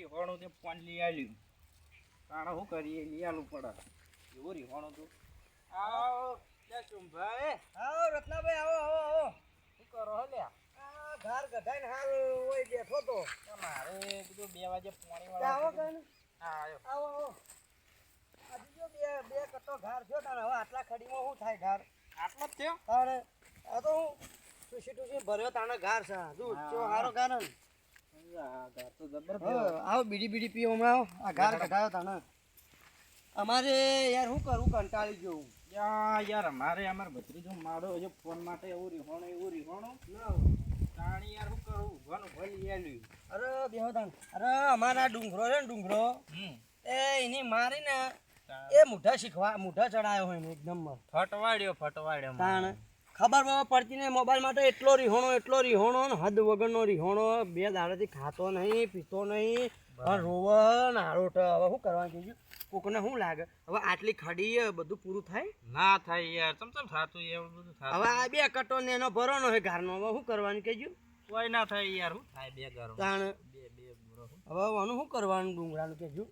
રીહોણું તે ફોન લઈ આવ્યું તાણે શું કરીએ? લઈ આલું પડે. એવું રીહોણું તું? આવો ચુંભાઈ આવો રત્નાભાઈ આવો આવો આવો. શું કરો હો લ્યા? આ ઘાર ગધાઈને હાલ હોય બેઠો તો. મારે કીધું બે વાગે પાણી વાળા આવો કઈ આવો આવો. આ બીજો બે બે કટ્ટો ઘાર થયો તારે હવે આટલા ખડીમાં શું થાય ઘાર? આટલો જ થયો? તાણે આ તો હું ટુસી ટુસી ભર્યો તાણે ઘાર છે. જો. હારો ઘાર આવો બીડી બીડી પીવો હમણાં આ ઘાર કઢાયો અમારે યાર શું કરું કંટાળી ગયો યાર અમારે અમાર ભત્રીજો મારો હજુ ફોન માટે એવું રીહોણું એવું રીહોણું. તાણી યાર શું કરું? ભલ લઈ અરે બેહો અરે અમારા ડુંગરો છે ને ડુંગરો. એ એની મારી ને એ મુઢા શીખવા મુઢા ચડાયો હોય એકદમ. ફટવાડ્યો ફટવાડ્યો તાણ. ખબર બબર પડતી નહીં મોબાઈલ માટે એટલો રિહોણો એટલો રિહોણો ને હદ વગરનો રિહોણો. બે દાડાથી ખાતો નહીં પીતો નહીં. રોવન રોવે હારોટ હવે શું કરવાનું કીધું? કોકને શું લાગે? હવે આટલી ખડી બધું પૂરું થાય? ના થાય યાર તમ તમ થાતું એવું બધું હવે આ બે કટો ને એનો ભરવાનો હોય ઘરનો હવે શું કરવાનું કીધું? કોઈ ના થાય યાર શું થાય બે ઘર? તાણ. બે બે હવે આનું શું કરવાનું ડુંગળાનું કીધું?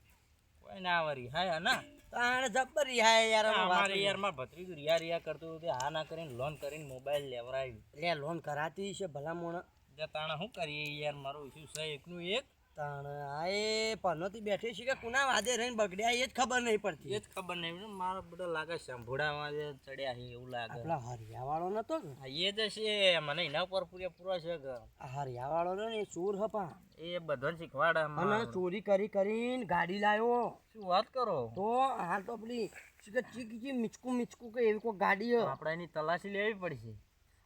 કોઈ ના વરી હાય ના. તાણ જબ્બર રિહાય યાર અમારે યારમાં ભત્રીજું રિયા રિયા કરતું હતું આ ના કરીને લોન કરીને મોબાઈલ લેવરાવ્યું લે લોન કરાતી છે ભલા મોણા તાણે શું કરીએ યાર મારું ઇસ્યુ છે એકનું એક. તાણ. આ એ પનોતી બેઠી છે કે કુના વાદે રહીને બગડ્યા એ જ ખબર નહીં પડતી. એ જ ખબર નહીં મારા બધા લાગે સંભોડામાં જે ચડ્યા છે એવું લાગે. આપણા હરિયાવાળો નતો એ જ છે. મને એના ઉપર પૂરેપૂરો છે કે. હરિયાવાળો ને એ ચોર હપા એ બધાને શીખવાડે મને ચોરી કરી કરીને ગાડી લાવ્યો. શું વાત કરો? તો હાલ તો પેલી શું કે ચીકી ચી મીચકું મીચકું કે એવી કોઈ ગાડી. આપણે એની તલાશી લેવી પડશે.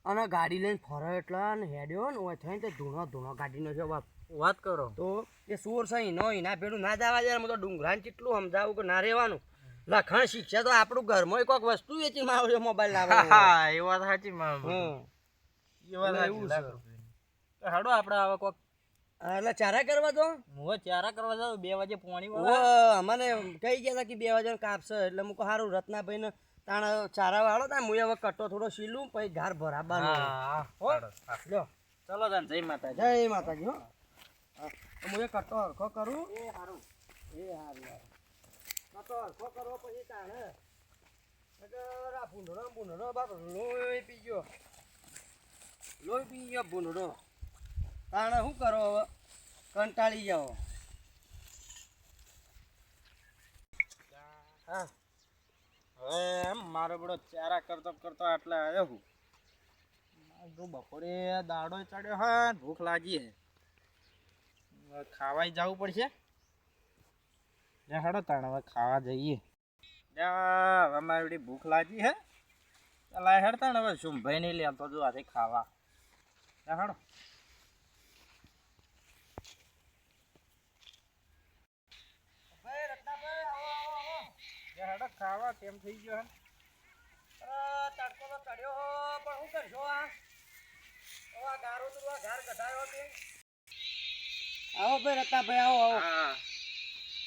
અને ગાડી લઈને ફરો એટલા ને હેડ્યો ને થઈને તે ધૂણો ધૂણો ગાડીનો છે બાપ વાત કરો. તો એ સુર સહી નહીં ના ભેડું ના જવા જાય તો ડુંગરાન કેટલું સમજાવું કે ના રહેવાનું. લખણ શિક્ષા તો આપણું ઘરમાં કોઈક વસ્તુ વેચી મારો મોબાઈલ લાવે હા એ વાત સાચી માં એ વાત સાચી એવું છે. હાડો આપણે આવા કોક એટલે ચારા કરવા તો? હું ચારા કરવા જાઉં બે વાગે પાણી અમને કહી ગયા હતા કે બે વાગે કાપશે. એટલે મુકો સારું રત્નાભાઈ ને તાણ ચારા વાળો તા હું હવે કટ્ટો થોડો સીલું પછી ઘર ભરાબર હા હો. લ્યો. ચલો તાન જય માતાજી. જય માતાજી હો. હા, એ કટ્ટો હરખો કરું. એ સારું એ સારું કટો હરખો કરો પછી તાણે. નકર આ ભૂંડળો બાપ લોહી પી ગયો. લોહી પી ગયો ભૂંડળો. તાણે શું કરો હવે? કંટાળી જાઓ. હા. હવે એમ મારો બડો ચારા કરતો કરતો આટલે આવ્યો હું. બપોરે દાડો ચડ્યો હા ભૂખ લાગી હે. ખાવાય જવું પડશે. હેડો તાણ, હવે ખાવા જઈએ. અમારે એવડી ભૂખ લાગી હે. ચાલ હેડ તાણ, હવે શું ભાઈ નહીં લેતો જો આજે ખાવા. હેડો. હેડો, ખાવા કેમ થઈ ગયો તડકો તો ચડ્યો પણ શું કરશો આ? ગારો તું ઘાર કઢાયો તે આવો ભાઈ રત્નાભાઈ આવો આવો. હા.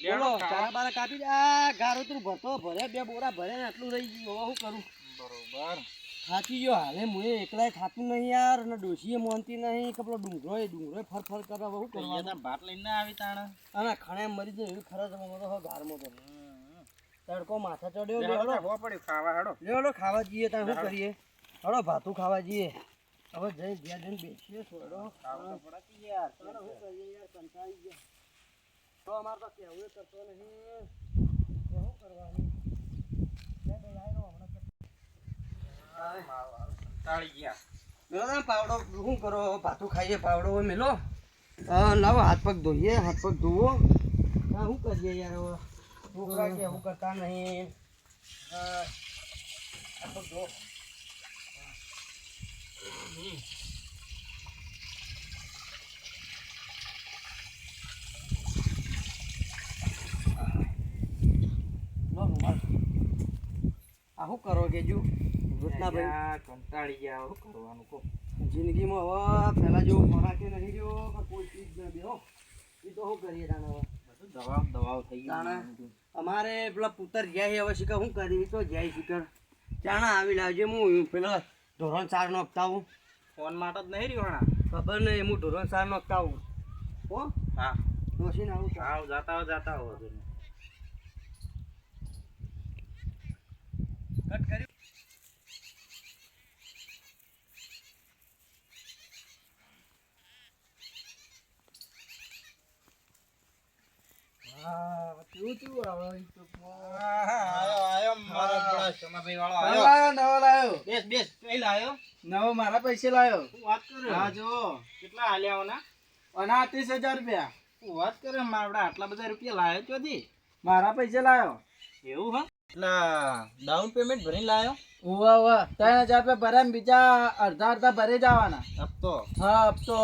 બોલો ચારા બારા કાપી દે. આ ગારો તું ભરતો ભરે બે બોરા ભરે ને આટલું રહી ગયું. હવે શું કરું? બરોબર. થાકી ગયો હાલે મુએ એકલાય ખાતું નહીં યાર અને ડોશીએ મોનતી નહીં કે ડુંગરો એ ડુંગરો ફર ફર કરે કરવાનું? અહીંયા ભાત લઈને આવી તાણ. અને ખણે મરી જાય એવું ખરા તમે તો ગારમાં તો. તડકો માથા ચડ્યો. લે લે હેડો, હળો ખાવા હેડો. લે ખાવા જઈએ ત્યાં શું કરીએ? હડો ભાતું ખાવા જઈએ. હવે જઈ જ્યાં જઈને બેસીએ છોડો. ખાવું તો યાર ચાલો શું કરીએ યાર કંટાળી ગયા. તો અમારે તો કેવું કરતો નહીં. શું કરવાનું? ગયા. પાવડો શું કરો? ભાતું ખાઈએ પાવડો મેલો? હા લાવો હાથ પગ ધોઈએ હાથ પગ ધોવો. હા શું કરીએ યાર છોકરા કે કરતા નહીં. હા, હાથ પગ ધો. આ શું કરો કે જો? રત્નાભાઈ કંટાળી ગયા શું કરવાનું કો જિંદગીમાં હવે પહેલા જેવું ખોરાકે નહીં રહ્યો કે કોઈ ચીજ ન બેહો એ તો શું કરીએ તાણે હવે? બધું દવા દવાઓ થઈ ગઈ અમારે પેલા પુત્ર જાય હવે શીખર શું કરી તો જાય શીખર ચાણા આવી લાવજે હું પેલા. ધોરણ ચાર નો હપ્તાવું ફોન માટે જ નહીં રહ્યો હણા ખબર નહીં હું ધોરણ ચાર નો હપ્તાવું હો હા ડોસીને આવું તો. આવ જાતા હો જાતા હો બધું કટ કર્યું હા કેવું કેવું આવે ઈ તો આયો આયો મારો પેલો સોમાભાઈ વાળો નવો આયો લાયો નવો લાયો બેસ બેસ કઈ લાયો? નવો મારા પૈસે લાયો. વાત કરે? હા જો. કેટલા હાલ્યા હોના અનાત્રીસ હજાર રૂપિયા. વાત કરે? માવડા આટલા બધા રૂપિયા લાયો ચોથી મારા પૈસે લાયો. એવું હા? એટલા ડાઉન પેમેન્ટ ભરીને લાયો? ઉવા ઉવા. ત્રણ હજાર રૂપિયા ભર્યા ને બીજા અડધા અડધા ભરી જવાના. હપ્તો? હા હપ્તો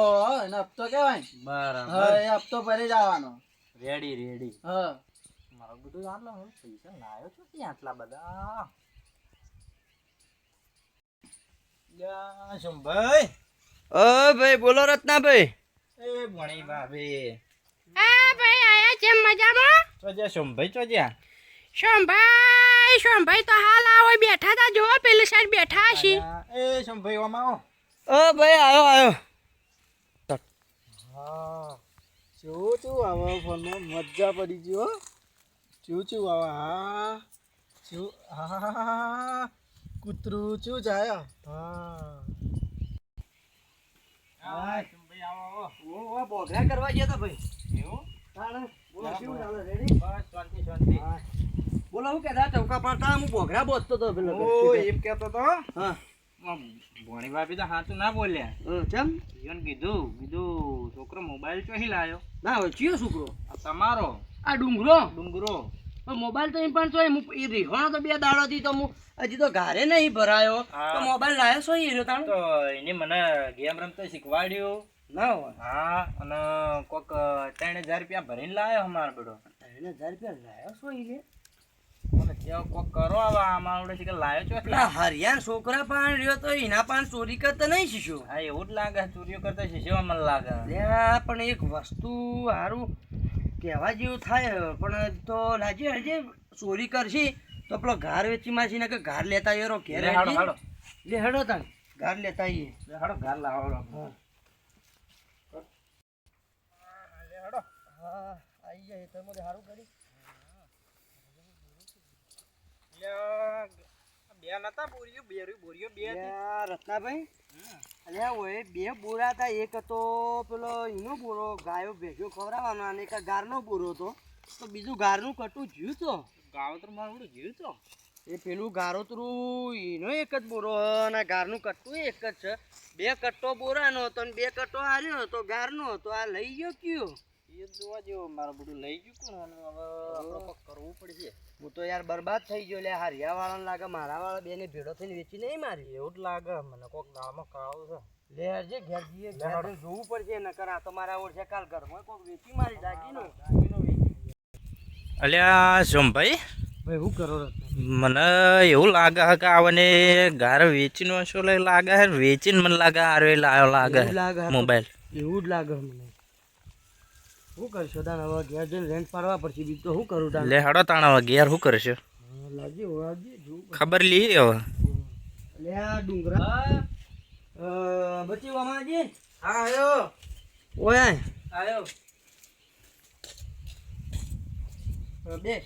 એને હપ્તો કહેવાય બરાબર. હા એ હપ્તો ભરી જવાનો. રેડી રેડી હા. મારો બધું આટલા પૈસા લાયો છો આટલા બધા? શંભાઈ. ઓ ભાઈ બોલો રત્નાભાઈ. એ ભણી ભાભી. આ ભાઈ આયા છે મજામાં? ચોજ્યા શંભાઈ ચોજ્યા? શોમભાઈ શોમભાઈ તો હાલ આવો બેઠા તા જો પેલી સાઈડ બેઠા હશી. એ શંભાઈ ઓમાં આવો. ઓ ભાઈ આવ્યો આવ્યો હા ચેવું આવે ફોનમાં મજા પડી ગયો ચેવું ચેવું આવા હા? ચેવું હા. કૂતરું ચેવું જાય? હા. બોઘરા કરવા ગયા તા ભાઈ. એવું? બોલો. કેવું ચાલે રેડી બસ શાંતિ શાંતિ. બોલો હું કહેતા ચૌકા પડતા હું બોઘરા બોસતો તો પેલો ઓ એમ કહેતો તો. હા. ભણી ભાભી તો હાથું ના બોલ્યા. ચમ? ઈવન કીધું કીધું છોકરો મોબાઈલ ચોહી લાયો. ના હોય ચિયો છોકરો? આ તમારો. આ ડુંગરો? ડુંગરો. પણ મોબાઈલ તો એમ પણ છો હું એ રીહોણો તો બે દાડોથી તો હું હજી તો ઘરે નહીં ભરાયો. તો મોબાઈલ લાયો છો એ રહ્યો તાણ? તો એને મને ગેમ રમતો શીખવાડ્યું. ના હોય. હા અને કોક ત્રણ હજાર રૂપિયા ભરીને લાયો અમારો બેડો ત્રણ હજાર રૂપિયા લાયો છો એ છોકરા પાન રહ્યો તો એના પાન ચોરી કરતા નહીં શીખ્યો. હા એવું જ લાગે ચોરીઓ કરતા શીશવા મને લાગે. પણ એક વસ્તુ સારું કહેવા જેવું થાય પણ તો લાજે હજી ચોરી કરશી તો પેલો ઘાર વેચી માસી ને કે ઘાર લેતા એરો ઘેર હાડો હાડો. લે હેડો તાણ. ઘાર લેતા આવીએ લે હાડો ઘાર લાવો હા. લે હા આવી જાય તમે સારું કરી. બે નતા બોરીઓ બેરી બોરીઓ બે રત્નાભાઈ? અલ્યા ઓય બે બોરા હતા. એક હતો પેલો એનો બોરો ગાયો ભેગો ખવડાવવાનો અને એક ગારનો બોરો હતો. તો બીજું ગારનું કટું જ્યું તો. ગાવતર મારું જીવ તો. એ પેલું ગારોતરું એનો એક જ બોરો અને ગારનું કટ્ટું એક જ છે. બે કટ્ટો બોરાનો હતો અને બે કટ્ટો હાર્યો હતો ગારનો હતો. આ લઈ ગયો કયો? એ જોવા જેવો મારું બધું લઈ ગયું કોણ હવે આપણે કરવું પડશે. હું તો યાર બરબાદ થઈ ગયો લે હારિયા વાળાને લાગે મારા વાળા બેને ભેડો થઈને વેચી નહીં મારી. એવું જ લાગે. મને કોક દાળમાં કાળો છે. લે હરજે ઘેર જઈએ ઘેર જોવું પડશે નકર આ તો મારા ઓળશે કાલ ઘરમાં કોક વેચી મારી દાગીનો. અલ્યા સોમભાઈ? ભાઈ શું કરો મને એવું લાગે છે કે આવને ગાર વેચીનો શું લાગે વેચીને મને લાગે આરે લાગે લાગે મોબાઈલ. એવું જ લાગે મને. શું કરશો? તાણ હવે ઘેર જઈને રેન્ટ પાડવા પડશે બીજું તો શું કરું તાણ લે હડો તાણા ઘેર શું કરશો? હા, લાગી વાજી ખબર લઈ હવે. લે આ ડુંગરા. અ, બચી વામાજી હા આયો. ઓય આયો. બેસ.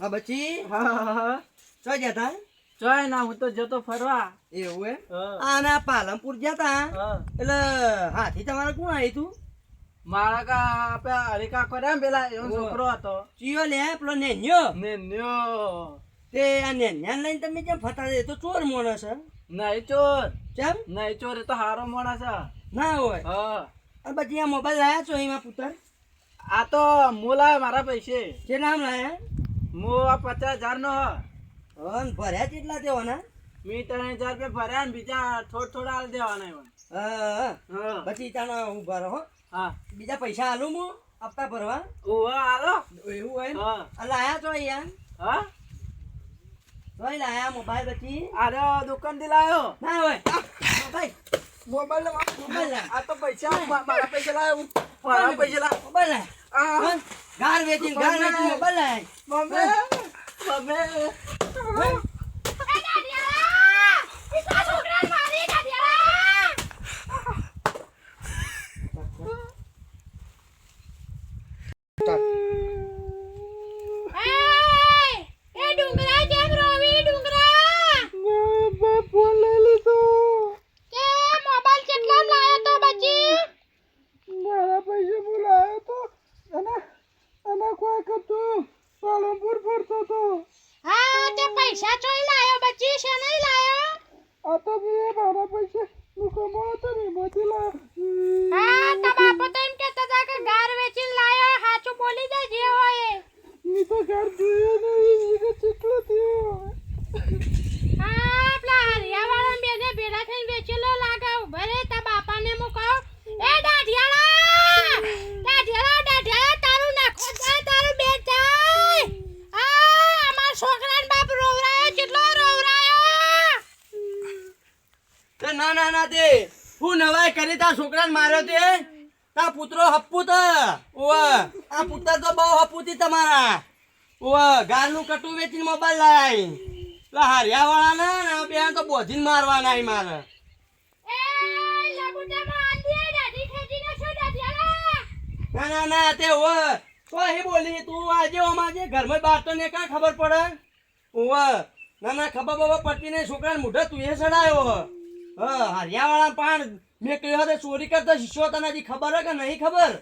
હા બચી? હા હા ચો ગયા તા? ચોય ના હું તો જતો ફરવા. એવું હે. આના પાલનપુર ગયા તા? એટલે હાથી તમારે કોણ આવી તું? મારા કા આપે હરિકા કર્યા પેલા એવો છોકરો હતો. ચિયો લે પેલો નેન્યો. નેન્યો. તે આ નેન્યાને લઈને તમે કેમ ફતા એ તો ચોર માણસ છે. નહીં ચોર. કેમ? નહીં ચોર એ તો હારો માણસ છે. ના હોય. હા. અને પછી આ મોબાઈલ લાયા છો એમાં પુત્ર? આ તો હું લાવ્યો મારા પૈસે. જે નામ લાયા? હું આ પચાસ હજાર નો હન ભર્યા કેટલા દેવાના? મેં ત્રણ હજાર રૂપિયા ભર્યા ને બીજા થોડ થોડા હાલ દેવાના એવા. હા હા. પછી તાનો ઊભા રહો હા બીજા પૈસા હાલું હું હપ્તા ભરવા. ઓહો આલો એવું હોય? હા. આ લાયા છો અહીંયા? હા? તોય લાયા મોબાઈલ પછી? અરે દુકાનથી લાયો? ના હોય. ભાઈ મોબાઈલ. મોબાઈલ. આ તો પૈસા મારા પૈસા લાયો મારા પૈસા લાયો. મોબાઈલ લાય. ગાર વેચીને ગાર વેચીને મોબાઈલ લાય. મમ્મી. મમ્મી. હું નવાઈ કરી તા છોકરાને માર્યો તે. તા પુત્રો હપ્પુ તો ઓવે આ પુત્ર તો બહુ હપ્પુતી તમારા. ઓવે ગારનું કટુ વેચીને મોબાઈલ લાય. લા હારિયા વાળા ને બેન તો બોધીને મારવાના ઈ મારે. ના ના ના તે ઓ તો બોલી તું આજે અમારે ઘરમાં બહાર તો ને કાં ખબર પડે? ઓ ના ના ખબર બબર પડતી નહીં છોકરાને મોઢે તું એ સડાયો. હ હારિયા વાળા પાણ મેં કહ્યું ચોરી કરતા શિષ્યો તને ખબર હે કે નહીં ખબર?